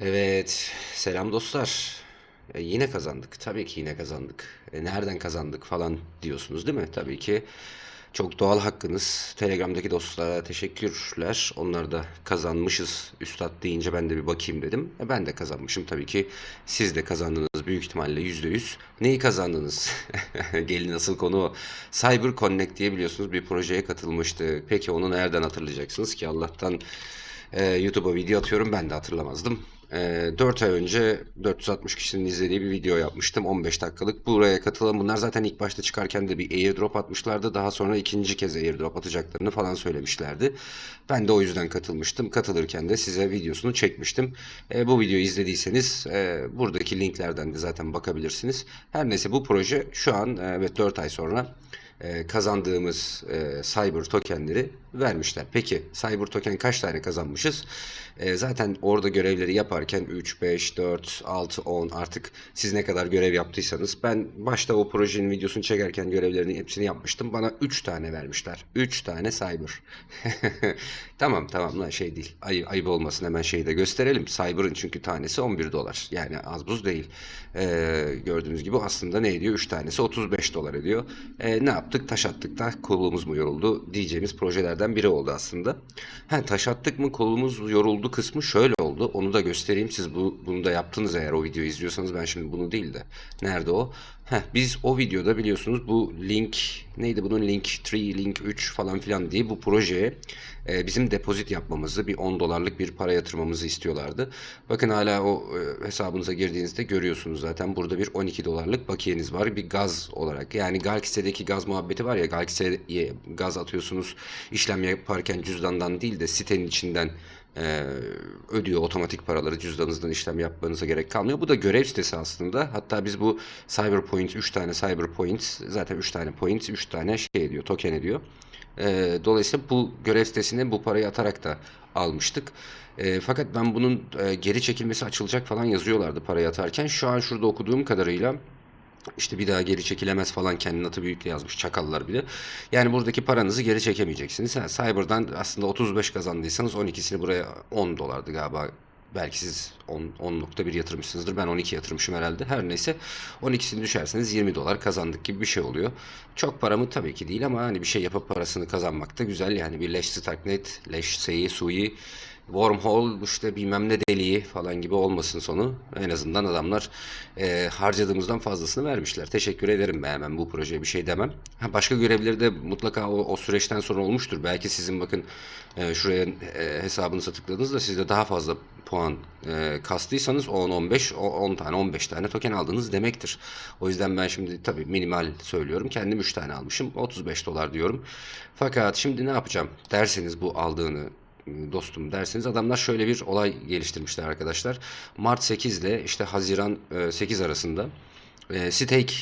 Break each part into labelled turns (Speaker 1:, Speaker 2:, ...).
Speaker 1: Evet, selam dostlar. E, yine kazandık. Tabii ki yine kazandık. E, nereden kazandık falan diyorsunuz değil mi? Tabii ki çok doğal hakkınız. Telegram'daki dostlara teşekkürler. Onlar da kazanmışız. Üstad deyince ben de bir bakayım dedim. E, ben de kazanmışım tabii ki. Siz de kazandınız büyük ihtimalle yüzde yüz. Neyi kazandınız? Gelin asıl konu o. Cyber Connect diye biliyorsunuz bir projeye katılmıştık. Peki onu nereden hatırlayacaksınız ki? Allah'tan e, YouTube'a video atıyorum ben de hatırlamazdım. E, 4 ay önce 460 kişinin izlediği bir video yapmıştım 15 dakikalık. Buraya katılan bunlar zaten ilk başta çıkarken de bir airdrop atmışlardı. Daha sonra ikinci kez airdrop atacaklarını falan söylemişlerdi. Ben de o yüzden katılmıştım. Katılırken de size videosunu çekmiştim. E, bu videoyu izlediyseniz e, buradaki linklerden de zaten bakabilirsiniz. Her neyse bu proje şu an evet 4 ay sonra e, kazandığımız e, cyber tokenleri vermişler. Peki cyber token kaç tane kazanmışız? E, zaten orada görevleri yaparken 3, 5, 4, 6, 10 artık siz ne kadar görev yaptıysanız ben başta o projenin videosunu çekerken görevlerini hepsini yapmıştım. Bana 3 tane vermişler. 3 tane cyber. tamam tamam lan şey değil. Ay, ayıp olmasın hemen şeyi de gösterelim. Cyber'ın çünkü tanesi 11 dolar. Yani az buz değil. E, gördüğünüz gibi aslında ne ediyor? 3 tanesi 35 dolar ediyor. E, ne yaptık? Taş attık da kolumuz mu yoruldu diyeceğimiz projelerden biri oldu aslında. Ha, taş attık mı kolumuz yoruldu kısmı şöyle oldu. Onu da göstereyim. Siz bu, bunu da yaptınız eğer o videoyu izliyorsanız ben şimdi bunu değil de. Nerede o? Heh, biz o videoda biliyorsunuz bu link neydi bunun link 3, link 3 falan filan diye bu projeye e, bizim depozit yapmamızı bir 10 dolarlık bir para yatırmamızı istiyorlardı. Bakın hala o e, hesabınıza girdiğinizde görüyorsunuz zaten burada bir 12 dolarlık bakiyeniz var bir gaz olarak. Yani Galaxy'deki gaz muhabbeti var ya Galaxy'ye gaz atıyorsunuz işlem yaparken cüzdandan değil de sitenin içinden e, ödüyor otomatik paraları cüzdanınızdan işlem yapmanıza gerek kalmıyor. Bu da görev sitesi aslında. Hatta biz bu Cyberpoint 3 tane Cyberpoint zaten 3 tane point 3 tane şey ediyor token ediyor. E, dolayısıyla bu görev sitesine bu parayı atarak da almıştık. E, fakat ben bunun e, geri çekilmesi açılacak falan yazıyorlardı parayı atarken. Şu an şurada okuduğum kadarıyla işte bir daha geri çekilemez falan kendini atı büyükle yazmış çakallar bile. Yani buradaki paranızı geri çekemeyeceksiniz. Ha, Cyber'dan aslında 35 kazandıysanız 12'sini buraya 10 dolardı galiba. Belki siz 10, 10.1 yatırmışsınızdır. Ben 12 yatırmışım herhalde. Her neyse 12'sini düşerseniz 20 dolar kazandık gibi bir şey oluyor. Çok paramı tabii ki değil ama hani bir şey yapıp parasını kazanmak da güzel. Yani bir Leş Starknet, Leş Seyi, Sui wormhole işte bilmem ne deliği falan gibi olmasın sonu. En azından adamlar e, harcadığımızdan fazlasını vermişler. Teşekkür ederim ben hemen bu projeye bir şey demem. Ha, başka görevleri de mutlaka o, o süreçten sonra olmuştur. Belki sizin bakın e, şuraya e, hesabınıza tıkladığınızda sizde daha fazla puan e, kastıysanız 10, 15, 10 tane 15 tane token aldınız demektir. O yüzden ben şimdi tabii minimal söylüyorum. Kendim 3 tane almışım. 35 dolar diyorum. Fakat şimdi ne yapacağım derseniz bu aldığını dostum derseniz adamlar şöyle bir olay geliştirmişler arkadaşlar. Mart 8 ile işte Haziran 8 arasında e, stake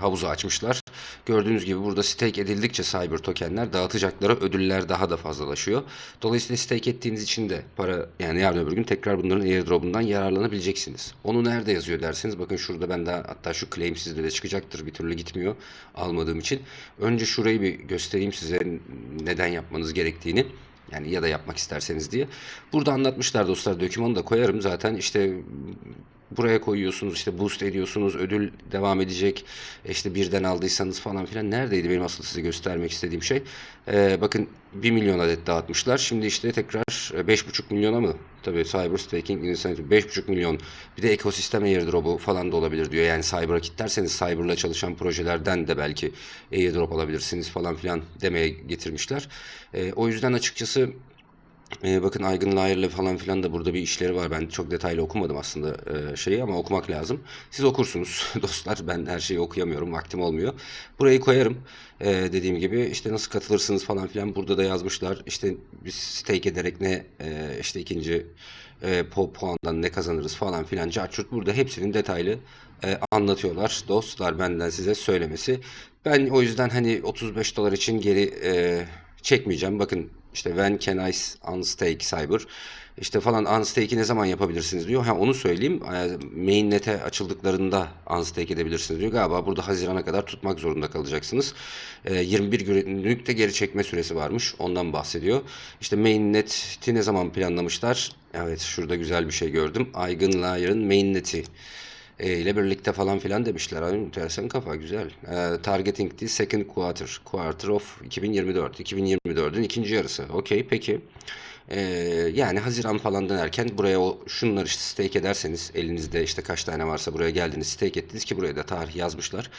Speaker 1: havuzu açmışlar. Gördüğünüz gibi burada stake edildikçe cyber tokenler dağıtacakları ödüller daha da fazlalaşıyor. Dolayısıyla stake ettiğiniz için de para yani yarın öbür gün tekrar bunların airdrop'undan yararlanabileceksiniz. Onu nerede yazıyor derseniz bakın şurada ben de hatta şu claim sizde de çıkacaktır bir türlü gitmiyor almadığım için. Önce şurayı bir göstereyim size neden yapmanız gerektiğini. Yani ya da yapmak isterseniz diye. Burada anlatmışlar dostlar. Dokümanı da koyarım. Zaten işte buraya koyuyorsunuz işte boost ediyorsunuz ödül devam edecek e işte birden aldıysanız falan filan. Neredeydi benim asıl size göstermek istediğim şey? Ee, bakın 1 milyon adet dağıtmışlar. Şimdi işte tekrar 5,5 milyona mı? Tabii cyber staking incentive 5,5 milyon. Bir de ekosistem airdrop'u falan da olabilir diyor. Yani cyber'a kitlerseniz cyber'la çalışan projelerden de belki airdrop alabilirsiniz falan filan demeye getirmişler. Ee, o yüzden açıkçası ee, bakın Aygın Layer'le falan filan da burada bir işleri var. Ben çok detaylı okumadım aslında e, şeyi ama okumak lazım. Siz okursunuz dostlar. Ben her şeyi okuyamıyorum. Vaktim olmuyor. Burayı koyarım. E, dediğim gibi işte nasıl katılırsınız falan filan burada da yazmışlar. İşte biz stake ederek ne e, işte ikinci e, pu puandan ne kazanırız falan filan. Carçurt burada hepsinin detaylı e, anlatıyorlar. Dostlar benden size söylemesi. Ben o yüzden hani 35 dolar için geri e, çekmeyeceğim. Bakın işte when can I unstake cyber? İşte falan unstake'i ne zaman yapabilirsiniz diyor. Ha onu söyleyeyim. E, mainnet'e açıldıklarında unstake edebilirsiniz diyor. Galiba burada Haziran'a kadar tutmak zorunda kalacaksınız. E, 21 günlük de geri çekme süresi varmış. Ondan bahsediyor. İşte mainnet'i ne zaman planlamışlar? Evet şurada güzel bir şey gördüm. Aygın Layer'ın mainnet'i e, ile birlikte falan filan demişler. Abi, enteresan kafa güzel. E, targeting the second quarter. Quarter of 2024. 2024'ün ikinci yarısı. Okey peki. E, yani Haziran falan dönerken buraya o şunları işte stake ederseniz elinizde işte kaç tane varsa buraya geldiniz stake ettiniz ki buraya da tarih yazmışlar.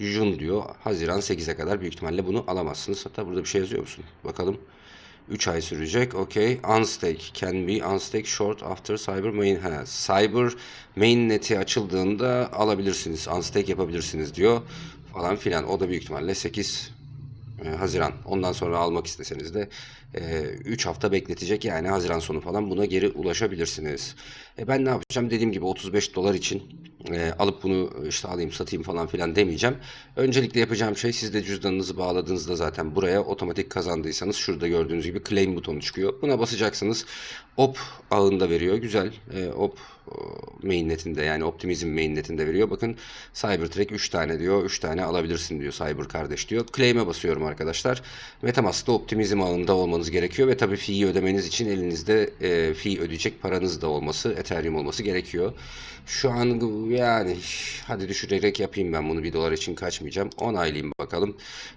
Speaker 1: Jun diyor. Haziran 8'e kadar büyük ihtimalle bunu alamazsınız. Hatta burada bir şey yazıyor musun? Bakalım. 3 ay sürecek. Okey. Unstake can be unstake short after cyber main. Ha, cyber mainnet'i açıldığında alabilirsiniz. Unstake yapabilirsiniz diyor. Falan filan. O da büyük ihtimalle 8 e, Haziran. Ondan sonra almak isteseniz de e, 3 hafta bekletecek. Yani Haziran sonu falan buna geri ulaşabilirsiniz. E, ben ne yapacağım? Dediğim gibi 35 dolar için e, alıp bunu işte alayım satayım falan filan demeyeceğim. Öncelikle yapacağım şey siz de cüzdanınızı bağladığınızda zaten buraya otomatik kazandıysanız şurada gördüğünüz gibi claim butonu çıkıyor. Buna basacaksınız. Op ağında veriyor. Güzel. E, op mainnetinde yani Optimizm mainnetinde veriyor. Bakın Cybertrack 3 tane diyor. 3 tane alabilirsin diyor Cyber kardeş diyor. Claim'e basıyorum arkadaşlar. Metamask'ta Optimizm ağında olmanız gerekiyor ve tabii fee'yi ödemeniz için elinizde e, fee ödeyecek paranız da olması, Ethereum olması gerekiyor. Şu an yani hadi düşürerek yapayım ben bunu 1 dolar için kaçmayacağım. Onaylayayım bakalım.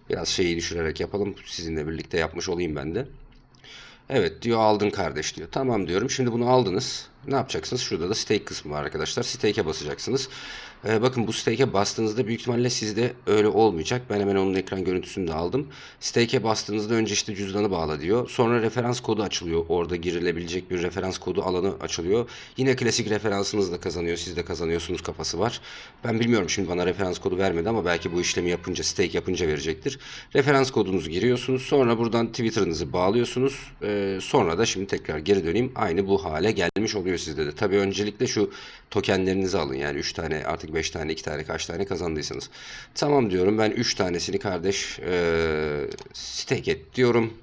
Speaker 1: Biraz şeyi düşürerek yapalım. Sizinle birlikte yapmış olayım ben de. Evet diyor aldın kardeş diyor. Tamam diyorum. Şimdi bunu aldınız. Ne yapacaksınız? Şurada da stake kısmı var arkadaşlar. Stake'e basacaksınız. Ee, bakın bu stake'e bastığınızda büyük ihtimalle sizde öyle olmayacak. Ben hemen onun ekran görüntüsünü de aldım. Stake'e bastığınızda önce işte cüzdanı bağla diyor. Sonra referans kodu açılıyor. Orada girilebilecek bir referans kodu alanı açılıyor. Yine klasik referansınız da kazanıyor. Siz de kazanıyorsunuz kafası var. Ben bilmiyorum şimdi bana referans kodu vermedi ama belki bu işlemi yapınca stake yapınca verecektir. Referans kodunuzu giriyorsunuz. Sonra buradan Twitter'ınızı bağlıyorsunuz. Ee, sonra da şimdi tekrar geri döneyim. Aynı bu hale gelmiş oluyor sizde de. Tabii öncelikle şu tokenlerinizi alın. Yani 3 tane artık 5 tane 2 tane kaç tane kazandıysanız. Tamam diyorum ben 3 tanesini kardeş e, stake et diyorum.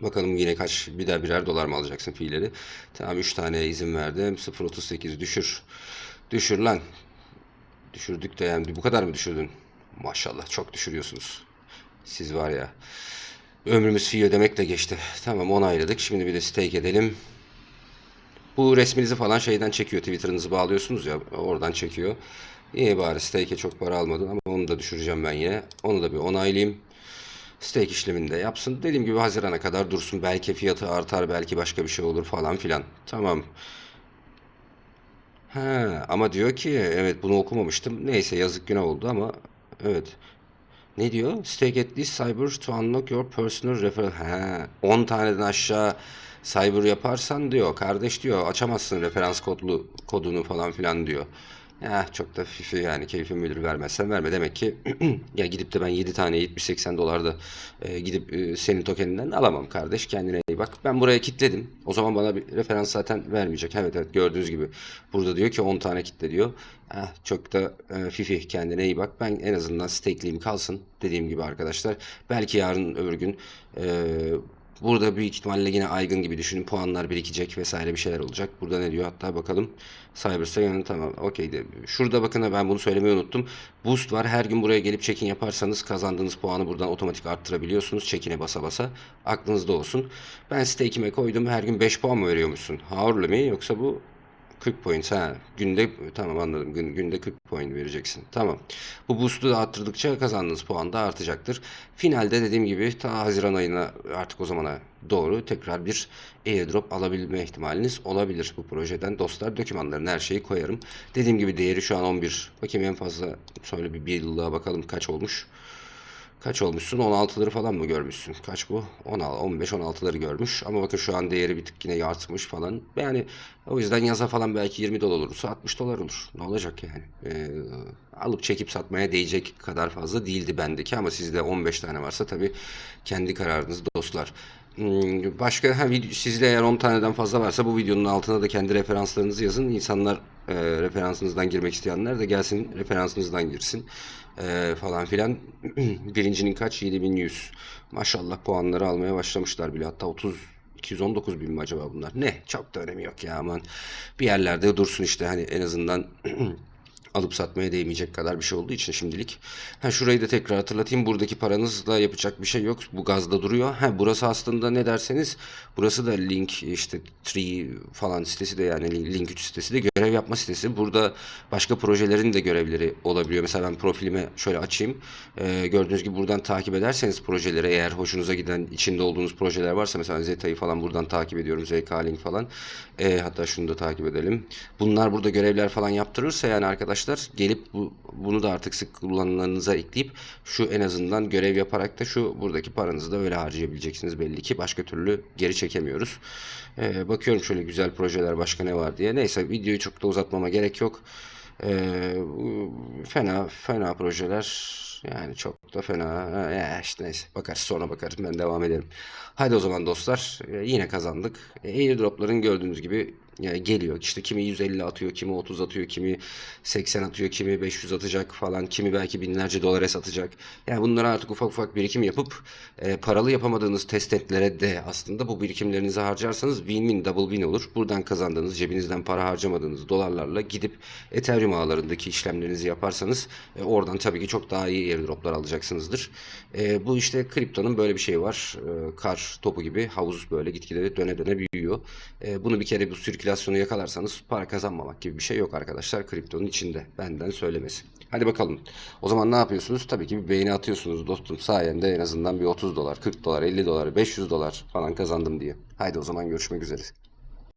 Speaker 1: Bakalım yine kaç bir daha birer dolar mı alacaksın fiilleri. Tamam 3 tane izin verdim. 0.38 düşür. Düşür lan. Düşürdük de yani bu kadar mı düşürdün? Maşallah çok düşürüyorsunuz. Siz var ya. Ömrümüz fee ödemekle geçti. Tamam onayladık. Şimdi bir de stake edelim. Bu resminizi falan şeyden çekiyor. Twitter'ınızı bağlıyorsunuz ya oradan çekiyor. İyi bari stake'e çok para almadın ama onu da düşüreceğim ben yine. Onu da bir onaylayayım. Stake işlemini de yapsın. Dediğim gibi Haziran'a kadar dursun. Belki fiyatı artar, belki başka bir şey olur falan filan. Tamam. Ha, ama diyor ki evet bunu okumamıştım. Neyse yazık günah oldu ama evet. Ne diyor? Stake at least cyber to unlock your personal referral. Ha, 10 taneden aşağı cyber yaparsan diyor. Kardeş diyor açamazsın referans kodlu kodunu falan filan diyor. Ya çok da fifi yani keyfim bilir vermezsen verme. Demek ki ya gidip de ben 7 tane 70-80 dolarda e, gidip e, senin tokeninden alamam kardeş. Kendine iyi bak. Ben buraya kitledim. O zaman bana bir referans zaten vermeyecek. Evet evet gördüğünüz gibi. Burada diyor ki 10 tane kitle diyor. Eh, çok da e, fifi kendine iyi bak. Ben en azından stakeliyim kalsın. Dediğim gibi arkadaşlar. Belki yarın öbür gün e, Burada büyük ihtimalle yine aygın gibi düşünün. Puanlar birikecek vesaire bir şeyler olacak. Burada ne diyor? Hatta bakalım. Cybers'a yani tamam. Okey de. Şurada bakın ben bunu söylemeyi unuttum. Boost var. Her gün buraya gelip check-in yaparsanız kazandığınız puanı buradan otomatik arttırabiliyorsunuz. Check-in'e basa basa. Aklınızda olsun. Ben stake'ime koydum. Her gün 5 puan mı veriyormuşsun? Hourly mi? Yoksa bu 40 point. Ha günde tamam anladım. Gün, günde 40 point vereceksin. Tamam. Bu boost'u da arttırdıkça kazandığınız puan da artacaktır. Finalde dediğim gibi ta Haziran ayına artık o zamana doğru tekrar bir airdrop alabilme ihtimaliniz olabilir. Bu projeden dostlar dokümanlarını her şeyi koyarım. Dediğim gibi değeri şu an 11 bakayım en fazla şöyle bir, bir yıllığa bakalım kaç olmuş Kaç olmuşsun? 16'ları falan mı görmüşsün? Kaç bu? 16, 15, 16'ları görmüş. Ama bakın şu an değeri bir tık yine artmış falan. Yani o yüzden yaza falan belki 20 dolar olursa 60 dolar olur. Ne olacak yani? Ee, alıp çekip satmaya değecek kadar fazla değildi bendeki ama sizde 15 tane varsa tabii kendi kararınız dostlar. Hmm, başka ha, sizde eğer 10 taneden fazla varsa bu videonun altına da kendi referanslarınızı yazın. İnsanlar e, referansınızdan girmek isteyenler de gelsin referansınızdan girsin e, falan filan. Birincinin kaç? 7100. Maşallah puanları almaya başlamışlar bile. Hatta 30 219 bin mi acaba bunlar? Ne? Çok da önemi yok ya aman. Bir yerlerde dursun işte hani en azından alıp satmaya değmeyecek kadar bir şey olduğu için şimdilik. Ha şurayı da tekrar hatırlatayım. Buradaki paranızla yapacak bir şey yok. Bu gazda duruyor. Ha burası aslında ne derseniz burası da link işte tree falan sitesi de yani link 3 sitesi de görev yapma sitesi. Burada başka projelerin de görevleri olabiliyor. Mesela ben profilime şöyle açayım. Ee, gördüğünüz gibi buradan takip ederseniz projeleri eğer hoşunuza giden içinde olduğunuz projeler varsa mesela Zeta'yı falan buradan takip ediyorum. ZK Link falan. Ee, hatta şunu da takip edelim. Bunlar burada görevler falan yaptırırsa yani arkadaşlar gelip bu, bunu da artık sık kullanılanınıza ekleyip şu en azından görev yaparak da şu buradaki paranızı da öyle harcayabileceksiniz belli ki. Başka türlü geri çekemiyoruz. Ee, bakıyorum şöyle güzel projeler başka ne var diye. Neyse videoyu çok da uzatmama gerek yok. Ee, fena fena projeler yani çok da fena ya işte neyse bakarız sonra bakarız ben devam ederim. Haydi o zaman dostlar Ee, yine kazandık. Ee, Airdropların gördüğünüz gibi geliyor. İşte kimi 150 atıyor, kimi 30 atıyor, kimi 80 atıyor, kimi 500 atacak falan, kimi belki binlerce dolara satacak. Yani bunları artık ufak ufak birikim yapıp e, paralı yapamadığınız testnetlere de aslında bu birikimlerinizi harcarsanız win-win, double win olur. Buradan kazandığınız, cebinizden para harcamadığınız dolarlarla gidip Ethereum ağlarındaki işlemlerinizi yaparsanız e, oradan tabii ki çok daha iyi airdroplar alacaksınızdır. E, bu işte kriptonun böyle bir şeyi var. E, kar topu gibi havuz böyle gitgide döne döne büyüyor. E, bunu bir kere bu sirkülasyonu yakalarsanız para kazanmamak gibi bir şey yok arkadaşlar kriptonun içinde. Benden söylemesi. Hadi bakalım. O zaman ne yapıyorsunuz? Tabii ki bir beğeni atıyorsunuz dostum. Sayende en azından bir 30 dolar, 40 dolar, 50 dolar, 500 dolar falan kazandım diye. Haydi o zaman görüşmek üzere.